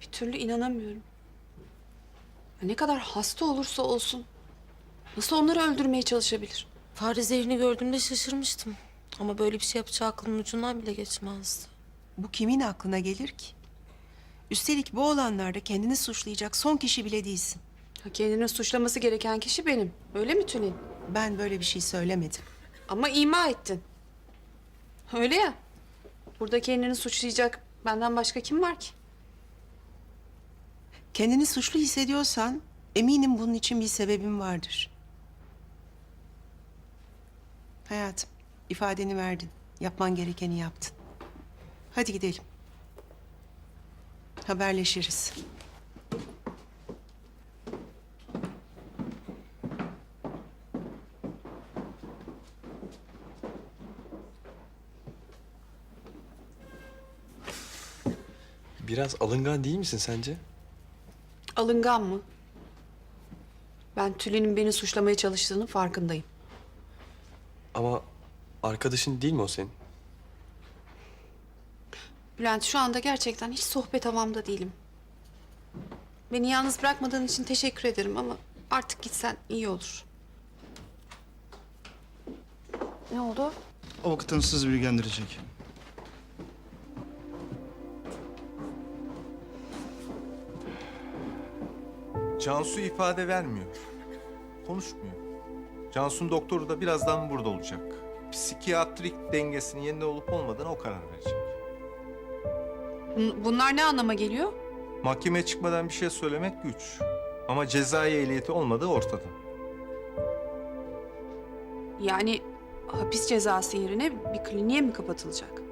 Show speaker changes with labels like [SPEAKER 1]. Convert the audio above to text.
[SPEAKER 1] Bir türlü inanamıyorum. Ya Ne kadar hasta olursa olsun nasıl onları öldürmeye çalışabilir?
[SPEAKER 2] Fare zehrini gördüğümde şaşırmıştım. Ama böyle bir şey yapacağı aklımın ucundan bile geçmezdi.
[SPEAKER 3] Bu kimin aklına gelir ki? Üstelik bu olanlarda kendini suçlayacak son kişi bile değilsin.
[SPEAKER 1] Ha, kendini suçlaması gereken kişi benim. Öyle mi Tülin?
[SPEAKER 3] Ben böyle bir şey söylemedim.
[SPEAKER 1] Ama ima ettin. Öyle ya. Burada kendini suçlayacak benden başka kim var ki?
[SPEAKER 3] Kendini suçlu hissediyorsan eminim bunun için bir sebebin vardır. Hayatım, ifadeni verdin. Yapman gerekeni yaptın. Hadi gidelim. Haberleşiriz.
[SPEAKER 4] Biraz alıngan değil misin sence?
[SPEAKER 1] Alıngan mı? Ben Tülin'in beni suçlamaya çalıştığının farkındayım.
[SPEAKER 4] Ama arkadaşın değil mi o senin?
[SPEAKER 1] Bülent şu anda gerçekten hiç sohbet havamda değilim. Beni yalnız bırakmadığın için teşekkür ederim ama artık gitsen iyi olur. Ne oldu?
[SPEAKER 5] Avukatın sizi bilgilendirecek.
[SPEAKER 6] Cansu ifade vermiyor. Konuşmuyor. Cansu'nun doktoru da birazdan burada olacak. Psikiyatrik dengesinin yerinde olup olmadığına o karar verecek.
[SPEAKER 1] Bun- Bunlar ne anlama geliyor?
[SPEAKER 6] Mahkemeye çıkmadan bir şey söylemek güç. Ama cezai ehliyeti olmadığı ortada.
[SPEAKER 1] Yani hapis cezası yerine bir kliniğe mi kapatılacak?